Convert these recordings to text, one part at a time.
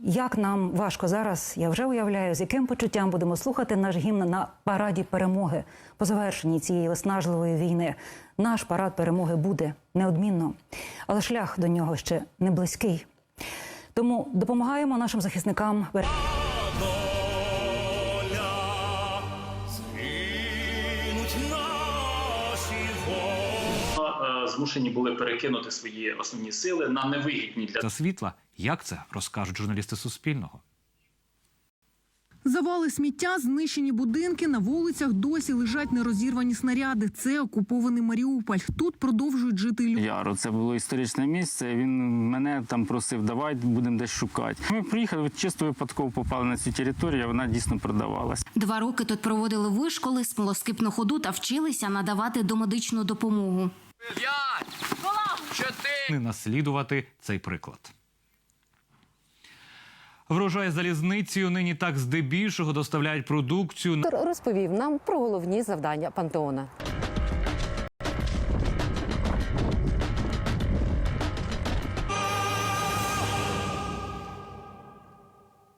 Як нам важко зараз, я вже уявляю, з яким почуттям будемо слухати наш гімн на параді перемоги по завершенні цієї виснажливої війни. Наш парад перемоги буде неодмінно, але шлях до нього ще не близький. Тому допомагаємо нашим захисникам. Змушені були перекинути свої основні сили на невигідні для та світла. Як це розкажуть журналісти Суспільного? Завали сміття, знищені будинки, на вулицях досі лежать нерозірвані снаряди. Це окупований Маріуполь. Тут продовжують жити люди. Яру. Це було історичне місце. Він мене там просив, давай будемо десь шукати. Ми приїхали, чисто випадково попали на цю територію, вона дійсно продавалась. Два роки тут проводили вишколи, смолоскипну ходу та вчилися надавати домедичну допомогу. Не наслідувати цей приклад. Врожай залізницею нині так здебільшого доставляють продукцію розповів нам про головні завдання пантеона.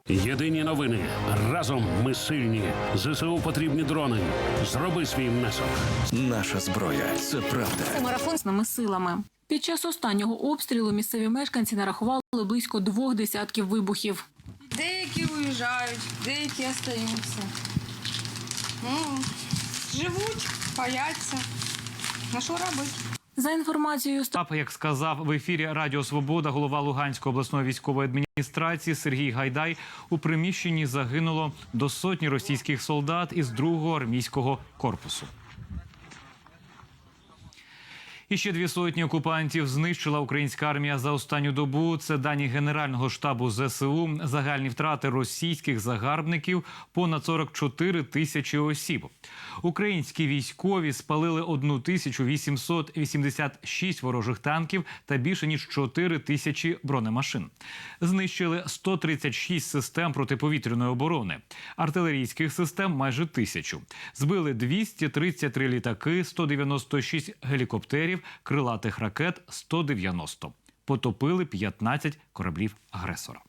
Єдині новини. Разом ми сильні. ЗСУ потрібні дрони. Зроби свій внесок. Наша зброя це правда. Марафонними силами. Під час останнього обстрілу місцеві мешканці нарахували близько двох десятків вибухів. Деякі уїжджають, деякі остаються. Ну, живуть, бояться. На що робити? За інформацією Стап, як сказав в ефірі Радіо Свобода, голова Луганської обласної військової адміністрації Сергій Гайдай, у приміщенні загинуло до сотні російських солдат із другого армійського корпусу. І ще дві сотні окупантів знищила українська армія за останню добу. Це дані Генерального штабу ЗСУ. Загальні втрати російських загарбників понад 44 тисячі осіб. Українські військові спалили 1886 ворожих танків та більше ніж 4 тисячі бронемашин. Знищили 136 систем протиповітряної оборони, артилерійських систем майже тисячу. Збили 233 літаки, 196 гелікоптерів, крилатих ракет 190. Потопили 15 кораблів агресора.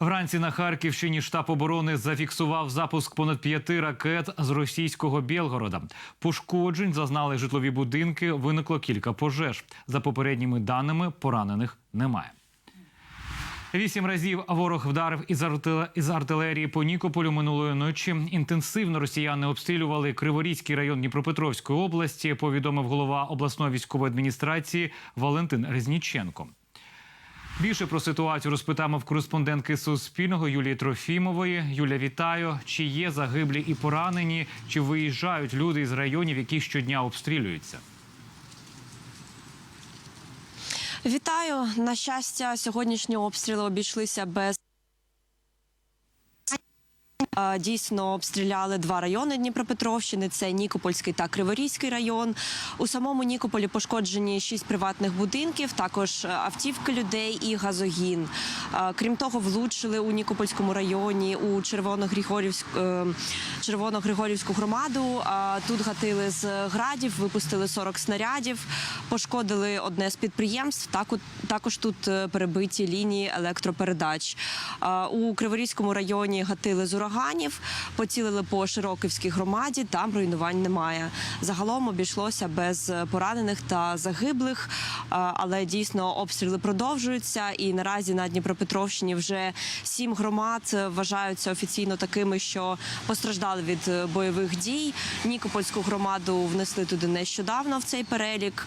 Вранці на Харківщині штаб оборони зафіксував запуск понад п'яти ракет з російського Білгорода. Пошкоджень зазнали житлові будинки. Виникло кілька пожеж. За попередніми даними поранених немає. Вісім разів ворог вдарив із, артиле- із артилерії по Нікополю минулої ночі. Інтенсивно росіяни обстрілювали Криворізький район Дніпропетровської області. Повідомив голова обласної військової адміністрації Валентин Резніченко. Більше про ситуацію розпитаємо в кореспондентки Суспільного Юлії Трофімової. Юля, вітаю. Чи є загиблі і поранені? Чи виїжджають люди із районів, які щодня обстрілюються? Вітаю. На щастя, сьогоднішні обстріли обійшлися без. Дійсно обстріляли два райони Дніпропетровщини: це Нікопольський та Криворізький район. У самому Нікополі пошкоджені шість приватних будинків, також е, автівки людей і газогін. Крім того, влучили у Нікопольському районі у е, Червоногригорівську громаду. Тут гатили з градів, випустили 40 снарядів, пошкодили одне з підприємств. Також тут е, перебиті лінії електропередач. У Криворізькому районі гатили з ураганів, поцілили по Широківській громаді. Там руйнувань немає. Загалом обійшлося без е, поранених та загиблих, але дійсно обстріли продовжуються. І наразі на Дніпропетровщині вже сім громад е, вважаються офіційно такими, що постраждали від е, бойових дій. Нікопольську громаду внесли туди нещодавно в цей перелік.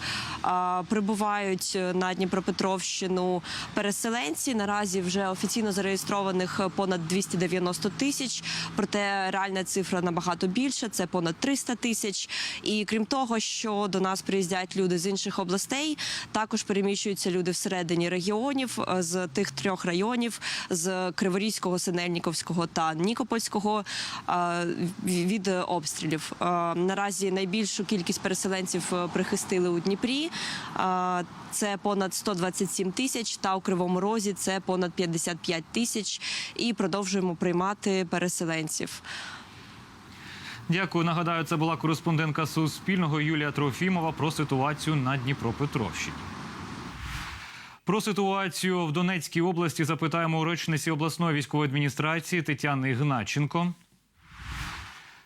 Прибувають е, на Дніпропетровщину переселенці. Наразі вже офіційно зареєстрованих е, понад 290 тисяч. Проте реальна цифра набагато більше. Це понад 300 тисяч. І крім того, що до нас приїздять люди з інших областей, також переміщуються люди всередині регіонів е, з тих трьох районів з Криворізького, Синельніковського та Нікопольського е, від обстрілів. Е, Наразі найбільшу кількість переселенців прихистили у Дніпрі. Це понад 127 тисяч, та у Кривому Розі це понад 55 тисяч. І продовжуємо приймати переселенців. Дякую. Нагадаю, це була кореспондентка Суспільного Юлія Трофімова про ситуацію на Дніпропетровщині. Про ситуацію в Донецькій області запитаємо у речниці обласної військової адміністрації Тетяни Ігначенко.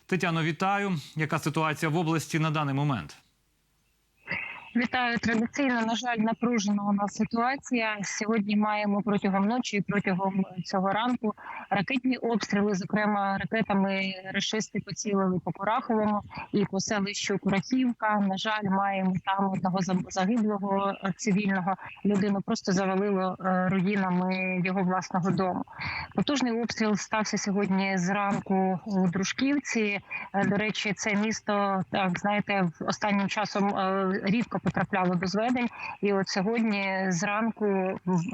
Тетяно, вітаю. Яка ситуація в області на даний момент? Вітаю традиційно. На жаль, напружена у нас ситуація. Сьогодні маємо протягом ночі і протягом цього ранку ракетні обстріли. Зокрема, ракетами рашисти поцілили по Кураховому і по селищу Курахівка. На жаль, маємо там одного загиблого цивільного людину. Просто завалило е, руїнами його власного дому. Потужний обстріл стався сьогодні зранку у Дружківці. Е, До речі, це місто так знаєте, останнім часом е, рідко потрапляло до зведень. І от сьогодні зранку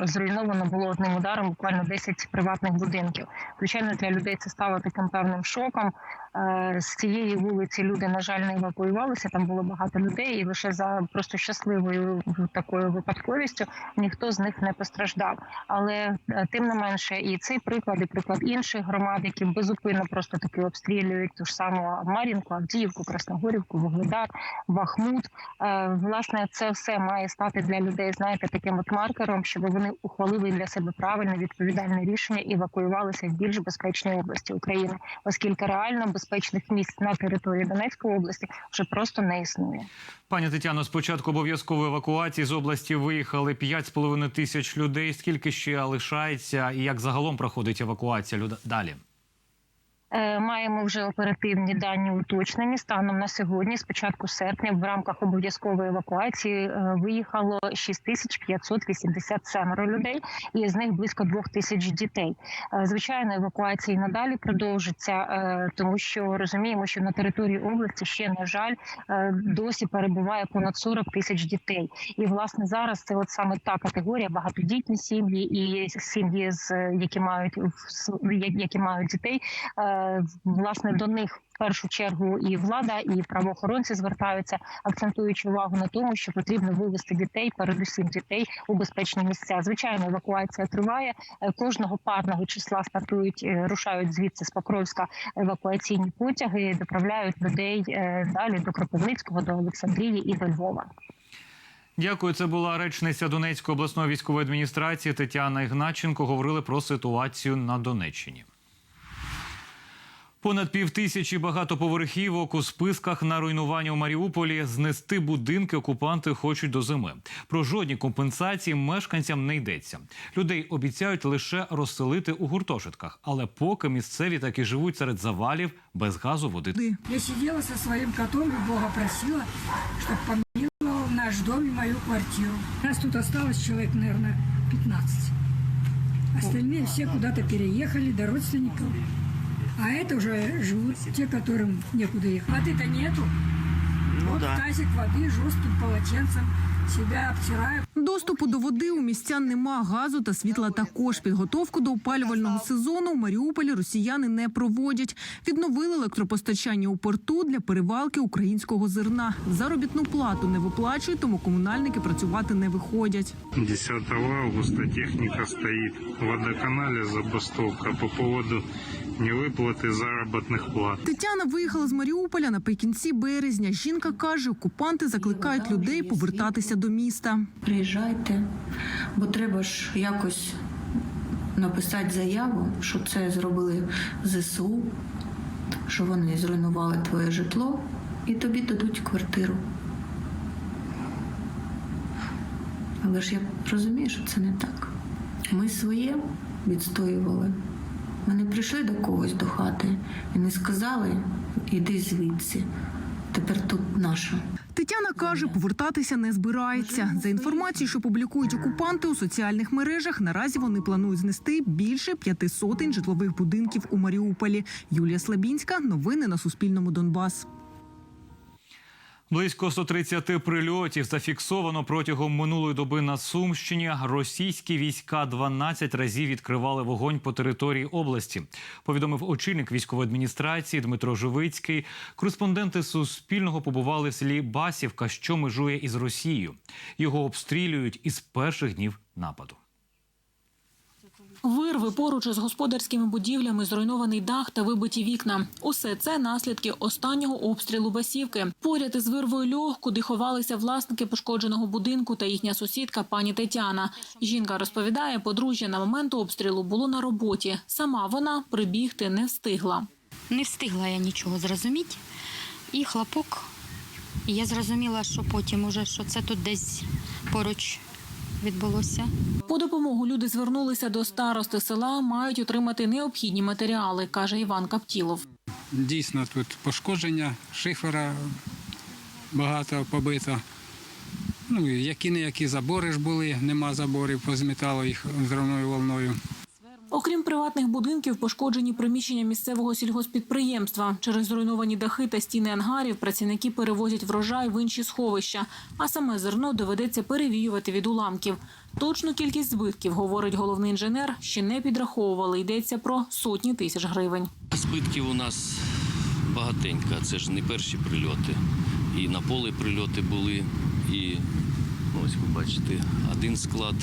зруйновано було одним ударом буквально 10 приватних будинків. Звичайно, для людей це стало таким певним шоком. Е, З цієї вулиці люди, на жаль, не евакуювалися. Там було багато людей, і лише за просто щасливою такою випадковістю ніхто з них не постраждав. Але е, тим не менше, і цей приклад, і приклад інших громад, які безупинно просто таки обстрілюють ту ж саму Мар'їнку, Авдіївку, Красногорівку, Вугледар, Бахмут. Е, Власне, це все має стати для людей, знаєте, таким от маркером, щоб вони ухвалили для себе правильне відповідальне рішення і евакуювалися в більш безпечні області України, оскільки реально безпечних місць на території Донецької області вже просто не існує. Пані Тетяно, спочатку обов'язкової евакуації з області виїхали 5,5 тисяч людей. Скільки ще лишається, і як загалом проходить евакуація люд- далі? Е, Маємо вже оперативні дані уточнені станом на сьогодні. З початку серпня в рамках обов'язкової евакуації е, виїхало 6587 людей, і з них близько 2000 дітей. Е, Звичайно, евакуація і надалі продовжиться, тому що розуміємо, що на території області ще на жаль досі перебуває понад 40 тисяч дітей. І власне зараз це от саме та категорія багатодітні сім'ї і сім'ї, з які мають які мають дітей. Власне до них в першу чергу і влада, і правоохоронці звертаються, акцентуючи увагу на тому, що потрібно вивести дітей, передусім дітей у безпечні місця. Звичайно, евакуація триває. Е, Кожного парного числа стартують, е, рушають звідси з Покровська евакуаційні потяги, доправляють людей е, далі до Кропивницького, до Олександрії і до Львова. Дякую. Це була речниця Донецької обласної військової адміністрації Тетяна Ігначенко. Говорили про ситуацію на Донеччині. Понад півтисячі багатоповерхівок у списках на руйнування у Маріуполі знести будинки окупанти хочуть до зими. Про жодні компенсації мешканцям не йдеться. Людей обіцяють лише розселити у гуртожитках, але поки місцеві так і живуть серед завалів без газу, води. Я сидела со своим котом и Бога просила, чтобы помиловал наш дом и мою квартиру. Нас тут осталось человек, наверное, 15. Остальные все куда-то переехали до родственников. А это уже живут те, которым некуда ехать. Воды-то нету. вот тазик воды жестким полотенцем себя обтираю. Доступу до води у містян нема газу та світла. Також підготовку до опалювального сезону у Маріуполі росіяни не проводять. Відновили електропостачання у порту для перевалки українського зерна. Заробітну плату не виплачують, тому комунальники працювати не виходять. 10 августа техника стоит в водоканале забастовка по поводу невыплаты заработных плат. Тетяна виїхала з Маріуполя наприкінці березня. Жінка каже, окупанти закликають людей повертатися до міста. Приїжджайте, бо треба ж якось написати заяву, що це зробили ЗСУ, що вони зруйнували твоє житло і тобі дадуть квартиру. Але ж я розумію, що це не так. Ми своє відстоювали. Ми не прийшли до когось до хати і не сказали, іди звідси. Тепер тут наша. Тетяна каже, повертатися не збирається. За інформацією, що публікують окупанти у соціальних мережах, наразі вони планують знести більше п'яти сотень житлових будинків у Маріуполі. Юлія Слабінська, новини на Суспільному Донбас. Близько 130 прильотів зафіксовано протягом минулої доби на Сумщині. Російські війська 12 разів відкривали вогонь по території області. Повідомив очільник військової адміністрації Дмитро Живицький. Кореспонденти Суспільного побували в селі Басівка, що межує із Росією. Його обстрілюють із перших днів нападу. Вирви поруч із господарськими будівлями, зруйнований дах та вибиті вікна. Усе це наслідки останнього обстрілу Басівки. Поряд із вирвою льох, куди ховалися власники пошкодженого будинку та їхня сусідка пані Тетяна. Жінка розповідає, подружжя на момент обстрілу було на роботі. Сама вона прибігти не встигла. Не встигла я нічого зрозуміти. І хлопок. Я зрозуміла, що потім уже що це тут десь поруч відбулося. По допомогу люди звернулися до старости села, мають отримати необхідні матеріали, каже Іван Каптілов. Дійсно, тут пошкодження, шифера багато побито. Ну, які не які забори ж були, нема заборів, позмітало їх зривною волною. Окрім приватних будинків, пошкоджені приміщення місцевого сільгоспідприємства. Через зруйновані дахи та стіни ангарів працівники перевозять врожай в інші сховища, а саме зерно доведеться перевіювати від уламків. Точну кількість збитків, говорить головний інженер, ще не підраховували. Йдеться про сотні тисяч гривень. Збитків у нас багатенько. Це ж не перші прильоти. І на поле прильоти були, і ну, ось ви бачите, один склад.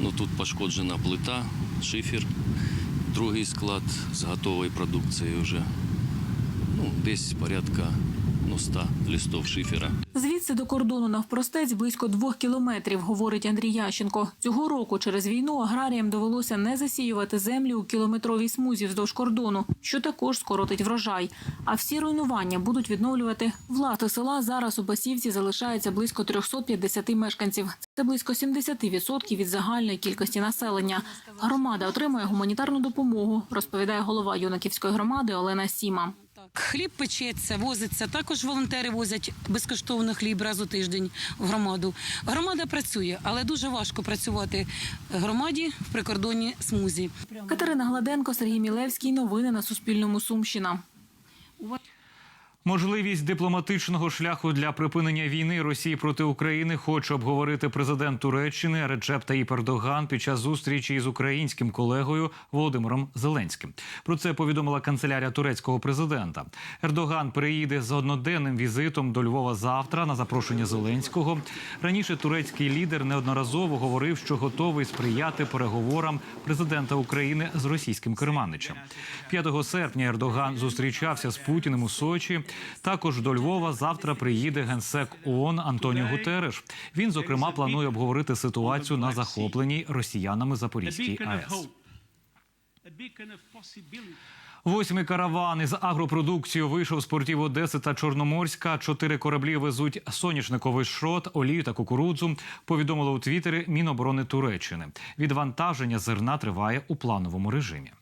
Ну тут пошкоджена плита, шифер, другий склад з готовою продукцією вже. Ну, десь порядка 100 листов шифера. Звідси до кордону навпростець близько двох кілометрів, говорить Андрій Ященко. Цього року через війну аграріям довелося не засіювати землі у кілометровій смузі вздовж кордону, що також скоротить врожай. А всі руйнування будуть відновлювати власне села. Зараз у Басівці залишається близько 350 мешканців. Це близько 70% від загальної кількості населення. Громада отримує гуманітарну допомогу, розповідає голова юнаківської громади Олена Сіма. Хліб печеться, возиться. Також волонтери возять безкоштовно хліб раз у тиждень в громаду. Громада працює, але дуже важко працювати громаді в прикордонній смузі. Катерина Гладенко, Сергій Мілевський. Новини на Суспільному. Сумщина. Можливість дипломатичного шляху для припинення війни Росії проти України хоче обговорити президент Туреччини Реджеп Таїп Ердоган під час зустрічі із українським колегою Володимиром Зеленським. Про це повідомила канцелярія турецького президента. Ердоган приїде з одноденним візитом до Львова завтра на запрошення Зеленського. Раніше турецький лідер неодноразово говорив, що готовий сприяти переговорам президента України з російським керманичем. 5 серпня Ердоган зустрічався з Путіним у Сочі. Також до Львова завтра приїде генсек ООН Антоніо Гутереш. Він зокрема планує обговорити ситуацію на захопленій росіянами Запорізькій АЕС. Восьмий караван із агропродукцією вийшов з портів Одеси та Чорноморська. Чотири кораблі везуть соняшниковий шрот, олію та кукурудзу. Повідомило у Твіттері Міноборони Туреччини. Відвантаження зерна триває у плановому режимі.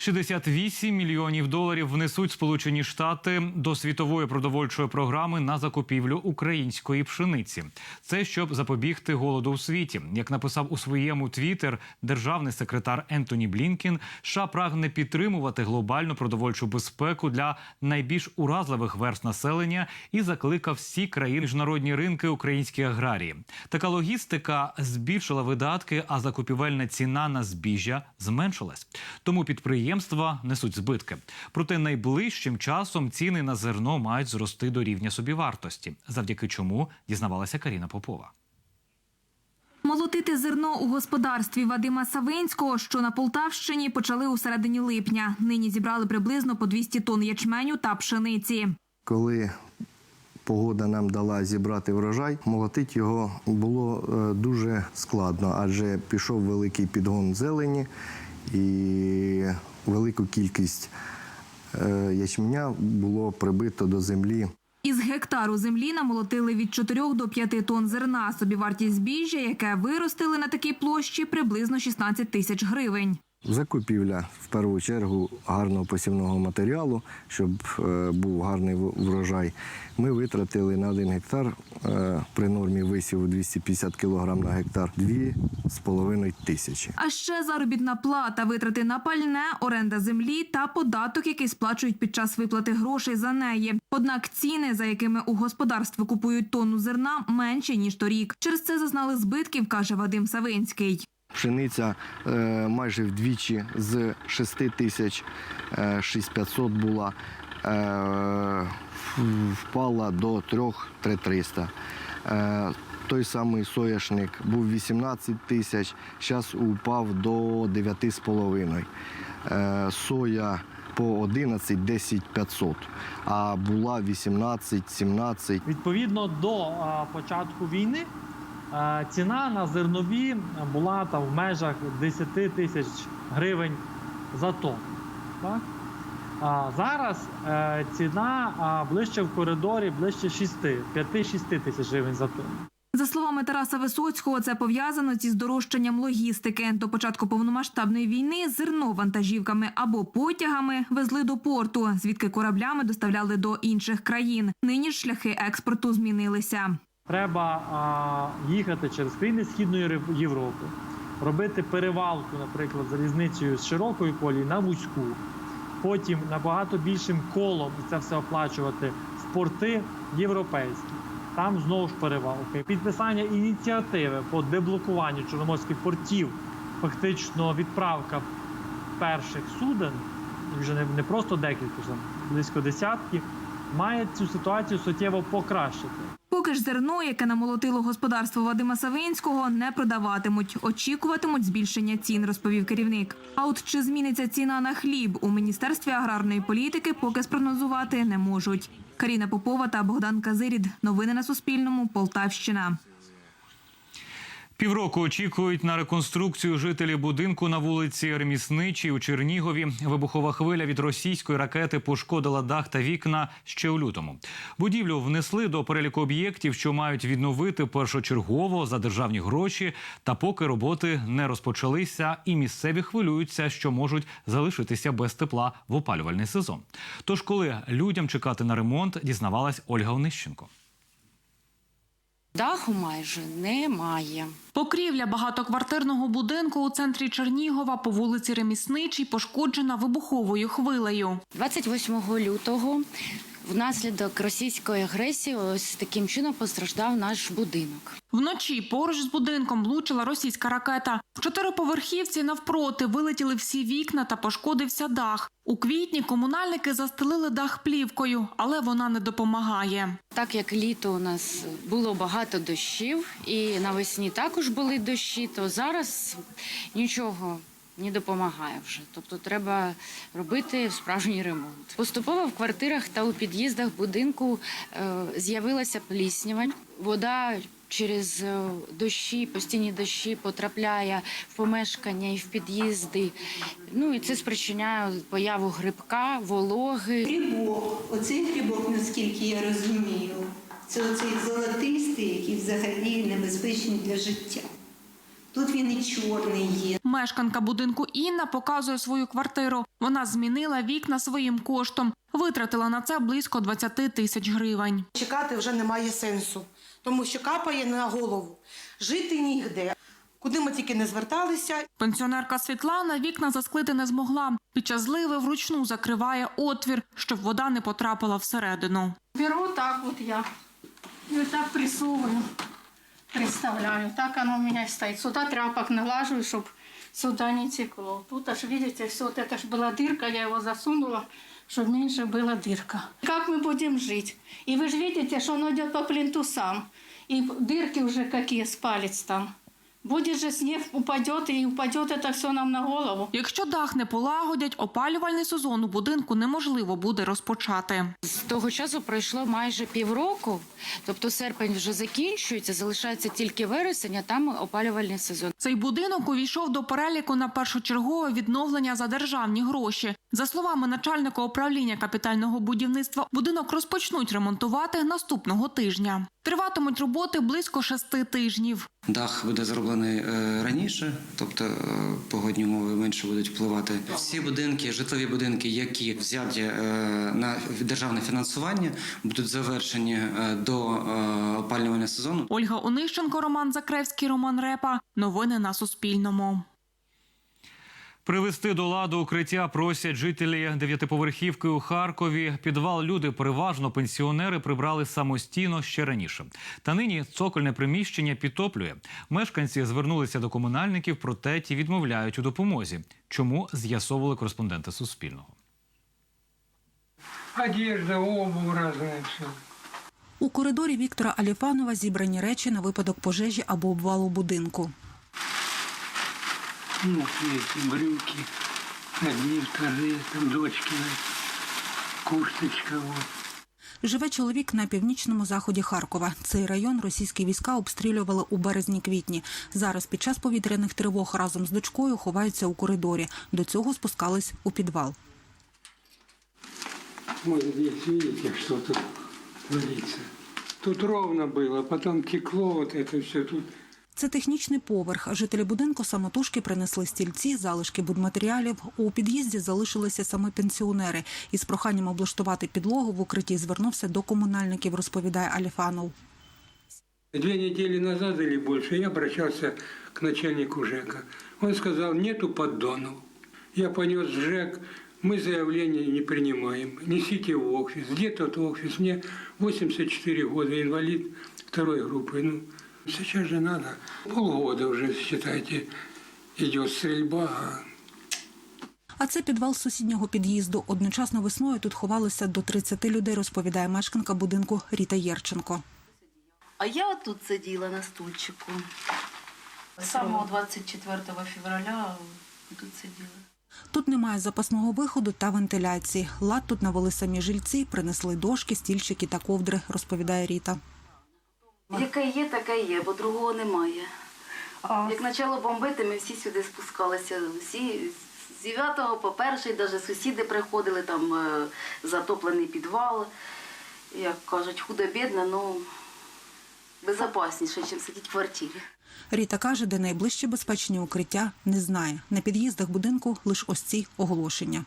68 мільйонів доларів внесуть Сполучені Штати до світової продовольчої програми на закупівлю української пшениці. Це щоб запобігти голоду у світі. Як написав у своєму твіттер державний секретар Ентоні Блінкін, США прагне підтримувати глобальну продовольчу безпеку для найбільш уразливих верст населення і закликав всі країни міжнародні ринки українські аграрії. Така логістика збільшила видатки, а закупівельна ціна на збіжжя зменшилась. Тому підприємства несуть збитки. Проте найближчим часом ціни на зерно мають зрости до рівня собівартості, завдяки чому дізнавалася Каріна Попова. Молотити зерно у господарстві Вадима Савинського, що на Полтавщині, почали у середині липня. Нині зібрали приблизно по 200 тонн ячменю та пшениці. Коли погода нам дала зібрати врожай, молотити його було е, дуже складно, адже пішов великий підгон зелені і велику кількість е, ячменя було прибито до землі. Із гектару землі намолотили від 4 до 5 тонн зерна. Собівартість збіжжя, яке виростили на такій площі, приблизно 16 тисяч гривень. Закупівля в першу чергу гарного посівного матеріалу, щоб е, був гарний врожай. Ми витратили на один гектар е, при нормі висіву 250 кг на гектар 2,5 тисячі. А ще заробітна плата, витрати на пальне, оренда землі та податок, який сплачують під час виплати грошей за неї. Однак ціни, за якими у господарстві купують тонну зерна, менші ніж торік. Через це зазнали збитків, каже Вадим Савинський. Пшениця е, майже вдвічі з 6 тисяч е, 6500 була, е, впала до 3 3300. Е, той самий соняшник був 18 тисяч, зараз упав до 9,5. Е, Соя по 11 10 500, а була 18 17 Відповідно до початку війни ціна на зернові була там в межах 10 тисяч гривень за тонну. Так? А зараз е, ціна ближче в коридорі, ближче 6, 5-6 тисяч гривень за тонну. За словами Тараса Висоцького, це пов'язано зі здорожчанням логістики. До початку повномасштабної війни зерно вантажівками або потягами везли до порту, звідки кораблями доставляли до інших країн. Нині ж шляхи експорту змінилися. Треба а, їхати через країни Східної Європи, робити перевалку, наприклад, залізницею з широкої колії на вузьку, потім набагато більшим колом це все оплачувати в порти європейські. Там знову ж перевалки. Підписання ініціативи по деблокуванню чорноморських портів, фактично відправка перших суден, вже не, не просто декілька, близько десятки, має цю ситуацію суттєво покращити. Поки ж зерно, яке намолотило господарство Вадима Савинського, не продаватимуть. Очікуватимуть збільшення цін, розповів керівник. А от чи зміниться ціна на хліб у міністерстві аграрної політики, поки спрогнозувати не можуть. Каріна Попова та Богдан Казирід. Новини на Суспільному. Полтавщина. Півроку очікують на реконструкцію жителі будинку на вулиці Ремісничій у Чернігові. Вибухова хвиля від російської ракети пошкодила дах та вікна ще у лютому. Будівлю внесли до переліку об'єктів, що мають відновити першочергово за державні гроші. Та поки роботи не розпочалися, і місцеві хвилюються, що можуть залишитися без тепла в опалювальний сезон. Тож, коли людям чекати на ремонт, дізнавалась Ольга Онищенко. Даху майже немає. Покрівля багатоквартирного будинку у центрі Чернігова по вулиці Ремісничій пошкоджена вибуховою хвилею. 28 лютого внаслідок російської агресії ось таким чином постраждав наш будинок. Вночі поруч з будинком влучила російська ракета. В чотириповерхівці навпроти вилетіли всі вікна та пошкодився дах. У квітні комунальники застелили дах плівкою, але вона не допомагає. Так як літо у нас було багато дощів, і навесні також були дощі, то зараз нічого не допомагає вже. Тобто треба робити справжній ремонт. Поступово в квартирах та у під'їздах будинку е, з'явилася пліснява. Вода через е, дощі, постійні дощі потрапляє в помешкання і в під'їзди. Ну і це спричиняє появу грибка, вологи. Грибок, оцей грибок, наскільки я розумію, це оцей золотистий, який взагалі небезпечний для життя. Тут він і чорний є. Мешканка будинку Інна показує свою квартиру. Вона змінила вікна своїм коштом, витратила на це близько 20 тисяч гривень. Чекати вже немає сенсу, тому що капає на голову. Жити нігде. Куди ми тільки не зверталися. Пенсіонерка Світлана вікна засклити не змогла. Під час зливи вручну закриває отвір, щоб вода не потрапила всередину. Беру так вот я и вот так прессовываю, представляю. Так оно у меня и стоит. Сюда тряпок налаживаю, чтобы сюда не текло. Тут аж, видите, все вот это ж была дырка, я его засунула, чтобы меньше была дырка. Как мы будем жить? И вы же видите, что он идет по плинтусам. И дырки уже какие с палец там. Будет же снег, упадет, и упадет это все нам на голову. Якщо дах не полагодять, опалювальний сезон у будинку неможливо буде розпочати. З того часу пройшло майже півроку, тобто серпень вже закінчується, залишається тільки вересень, а там опалювальний сезон. Цей будинок увійшов до переліку на першочергове відновлення за державні гроші. За словами начальника управління капітального будівництва, будинок розпочнуть ремонтувати наступного тижня. Триватимуть роботи близько шести тижнів. Дах буде зроблений е, раніше, тобто е, погодні умови менше будуть впливати. Всі будинки, житлові будинки, які взяті е, на державне фінансування, будуть завершені до опалювального сезону. Ольга Онищенко, Роман Закревський, Роман Репа. Новини на Суспільному. Привести до ладу укриття просять жителі дев'ятиповерхівки у Харкові. Підвал люди, переважно пенсіонери, прибрали самостійно ще раніше. Та нині цокольне приміщення підтоплює. Мешканці звернулися до комунальників, проте ті відмовляють у допомозі. Чому з'ясовували кореспонденти Суспільного? Одежда, обувь все. У коридорі Віктора Аліфанова зібрані речі на випадок пожежі або обвалу будинку. Ну, эти брюки, одни, вторые, там дочки, курточка, вот. Живе чоловік на північному заході Харкова. Цей район російські війська обстрілювали у березні-квітні. Зараз під час повітряних тривог разом з дочкою ховаються у коридорі. До цього спускались у підвал. Вот здесь, видите, что тут творится. Тут ровно было, потом текло вот это все тут. Це технічний поверх. Жителі будинку самотужки принесли стільці, залишки будматеріалів. У під'їзді залишилися саме пенсіонери. Із проханням облаштувати підлогу в укритті звернувся до комунальників, розповідає Аліфанов. Две недели назад или больше я обращался к начальнику ЖЭКа. Он сказал, нету поддонов. Я понес в ЖЭК, мы заявление не принимаем. Несите в офис. Где тот офис? Мне 84 года, инвалид второй группы. Ну, сейчас же надо. Полгода уже, считайте, идет стрельба. а це підвал сусіднього під'їзду. Одночасно весною тут ховалося до 30 людей, розповідає мешканка будинку Ріта Єрченко. А я тут сиділа на стульчику. З самого 24 февраля тут сиділа. Тут немає запасного виходу та вентиляції. Лад тут навели самі жильці, принесли дошки, стільчики та ковдри, розповідає Ріта. Яке є, таке є, бо другого немає. Як почало бомбити, ми всі сюди спускалися. Всі з 9 по перший, навіть сусіди приходили, там е, затоплений підвал. Як кажуть, худо-бідно, ну безпечніше, ніж сидіти в квартирі. Ріта каже, де найближче безпечні укриття не знає. На під'їздах будинку лише ось ці оголошення.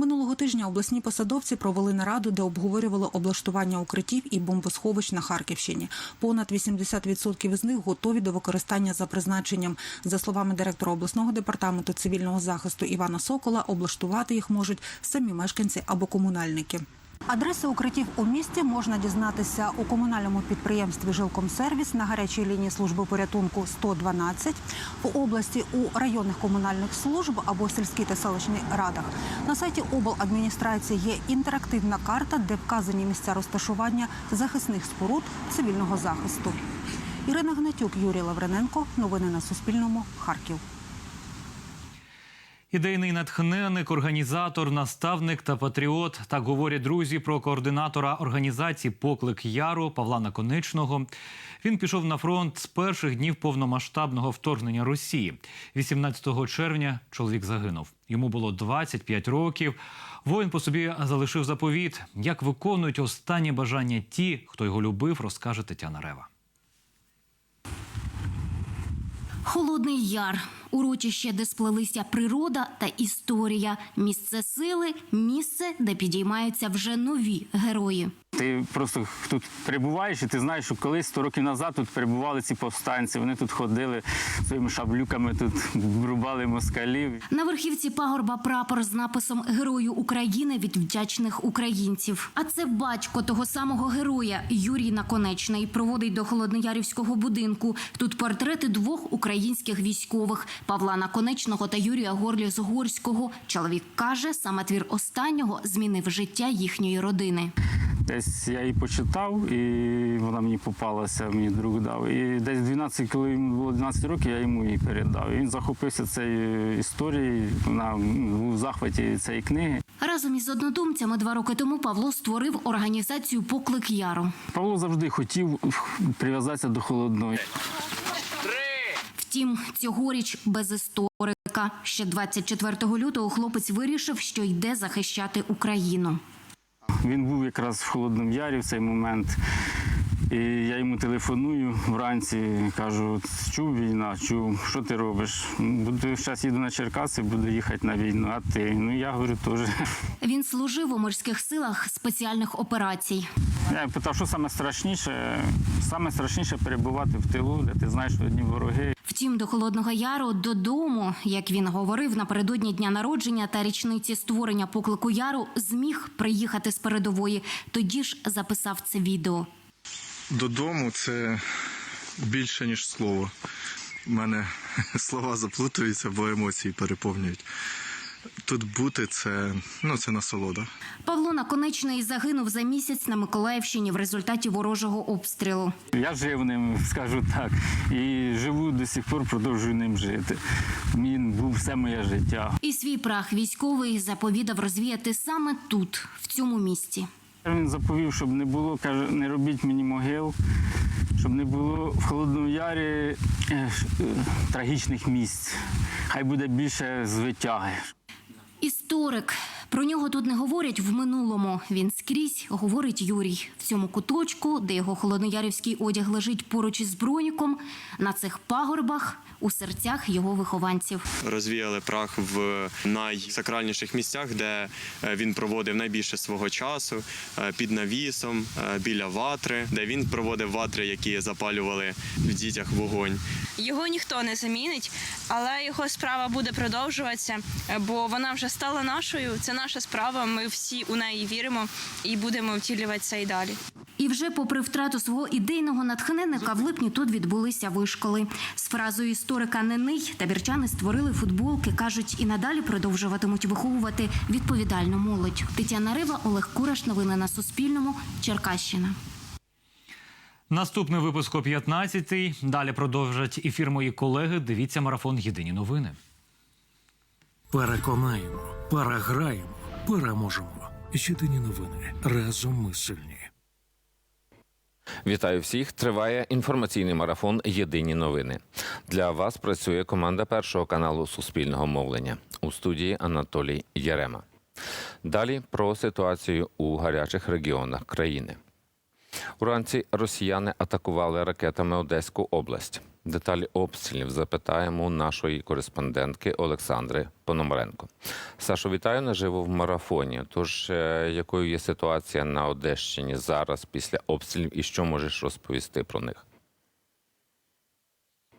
Минулого тижня обласні посадовці провели нараду, де обговорювали облаштування укриттів і бомбосховищ на Харківщині. Понад 80% із них готові до використання за призначенням. За словами директора обласного департаменту цивільного захисту Івана Сокола, облаштувати їх можуть самі мешканці або комунальники. Адреси укриттів у місті можна дізнатися у комунальному підприємстві Жилкомсервіс на гарячій лінії служби порятунку 112, у області у районних комунальних служб або сільській та селищній радах. На сайті обладміністрації є інтерактивна карта, де вказані місця розташування захисних споруд цивільного захисту. Ірина Гнатюк, Юрій Лаврененко. Новини на Суспільному. Харків. Ідейний натхненник, організатор, наставник та патріот. Так говорять друзі про координатора організації Поклик Яру Павла Наконечного. Він пішов на фронт з перших днів повномасштабного вторгнення Росії. 18 червня чоловік загинув. Йому було 25 років. Воїн по собі залишив заповіт. Як виконують останні бажання ті, хто його любив, розкаже Тетяна Рева. Холодний Яр урочище, де сплелися природа та історія, місце сили, місце, де підіймаються вже нові герої. Ти просто тут перебуваєш, і ти знаєш, що колись 100 років назад тут перебували ці повстанці. Вони тут ходили своїми шаблюками, тут рубали москалів. На верхівці пагорба прапор з написом Герою України від вдячних українців. А це батько того самого героя Юрій Наконечний проводить до холодноярівського будинку. Тут портрети двох українських військових Павла Наконечного та Юрія Горліс-Горського. Чоловік каже, саме твір останнього змінив життя їхньої родини. Десь я її почитав, і вона мені попалася, мені друг дав. І десь 12, коли йому було 12 років, я йому її передав. І він захопився цією історією, вона ну, в захваті цієї книги. Разом із однодумцями два роки тому Павло створив організацію Поклик Яру. Павло завжди хотів прив'язатися до холодної. Втім, цьогоріч без історика. Ще 24 лютого хлопець вирішив, що йде захищати Україну. Він був якраз в Холодному Ярі в цей момент. І я йому телефоную вранці, кажу, чув війна, чув, що ти робиш? Буду зараз їду на Черкаси, буду їхати на війну, а ти? Ну я говорю, теж. Він служив у морських силах спеціальних операцій. Я питав, що саме страшніше? Саме страшніше перебувати в тилу, де ти знаєш, що одні вороги. Втім, до Холодного Яру додому, як він говорив напередодні дня народження та річниці створення поклику Яру, зміг приїхати з передової. Тоді ж записав це відео. Додому це більше, ніж слово. У мене слова заплутуються, бо емоції переповнюють. тут бути це, ну, це насолода. Павло Наконечний загинув за місяць на Миколаївщині в результаті ворожого обстрілу. Я жив ним, скажу так, і живу до сих пор, продовжую ним жити. Він був все моє життя. І свій прах військовий заповідав розвіяти саме тут, в цьому місті. Він заповів, щоб не було, каже, не робіть мені могил, щоб не було в Холодному Ярі е, е, трагічних місць. Хай буде більше звитяги. Історик. Про нього тут не говорять в минулому. Він скрізь говорить Юрій. В цьому куточку, де його холодноярівський одяг лежить поруч із броніком, на цих пагорбах у серцях його вихованців. розвіяли прах в найсакральніших місцях, де е, він проводив найбільше свого часу е, під навісом, е, біля ватри, де він проводив ватри, які запалювали в дітях вогонь. Його ніхто не замінить, але його справа буде продовжуватися, бо вона вже стала нашою. Це наша справа. Ми всі у неї віримо і будемо втілювати це і далі. І вже попри втрату свого ідейного натхненника, в липні тут відбулися вишколи. З фразою історика «Нений» табірчани створили футболки. кажуть, і надалі продовжуватимуть виховувати відповідальну молодь. Тетяна Рива, Олег Кураш. Новини на Суспільному. Черкащина. Наступний випуск о 15-й. Далі продовжать ефір мої колеги. Дивіться марафон Єдині новини. Переконаємо, переграємо, переможемо. Єдині новини. Разом ми сильні. Вітаю всіх! Триває інформаційний марафон Єдині новини. Для вас працює команда першого каналу Суспільного мовлення у студії Анатолій Ярема. Далі про ситуацію у гарячих регіонах країни. Уранці росіяни атакували ракетами Одеську область. Деталі обстрілів запитаємо нашої кореспондентки Олександри Пономаренко. Сашо, вітаю наживо в марафоні. Тож, е, якою є ситуація на Одещині зараз після обстрілів і що можеш розповісти про них?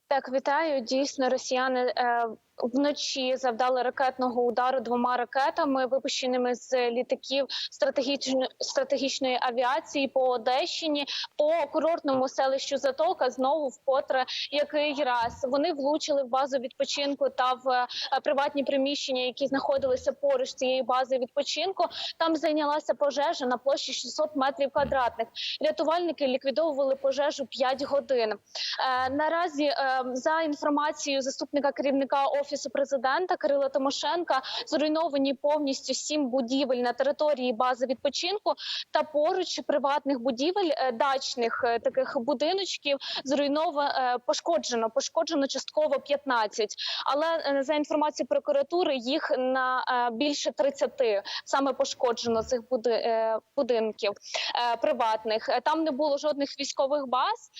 Так, вітаю. Дійсно, росіяни е, вночі завдали ракетного удару двома ракетами, випущеними з літаків стратегічної стратегічної авіації по Одещині, по курортному селищу Затока. Знову вкотре який раз вони влучили в базу відпочинку та в е, приватні приміщення, які знаходилися поруч з цією базою відпочинку. Там зайнялася пожежа на площі 600 метрів квадратних. Рятувальники ліквідовували пожежу 5 годин. Е, наразі, за інформацією заступника керівника офісу президента Кирила Тимошенка, зруйновані повністю сім будівель на території бази відпочинку та поруч приватних будівель е, дачних е, таких будиночків зруйновано е, пошкоджено. Пошкоджено частково 15. Але за інформацією прокуратури їх на більше 30 саме пошкоджено цих буди- будинків приватних. Там не було жодних військових баз.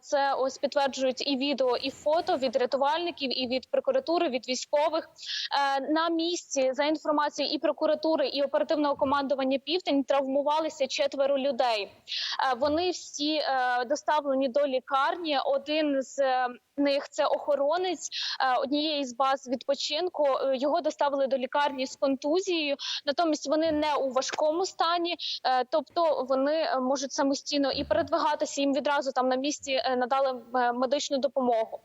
Це ось підтверджують і відео, і фото від рятувальників, і від прокуратури, від військових. Е, На місці за інформацією і прокуратури, і оперативного командування Південь травмувалися четверо людей. Е, Вони всі е, доставлені до лікарні. Один з них це охоронець е, однієї з баз відпочинку. Е, Його доставили до лікарні з контузією. Натомість вони не у важкому стані, е, тобто вони можуть самостійно і передвигатися. Їм відразу там на місці надали медичну допомогу.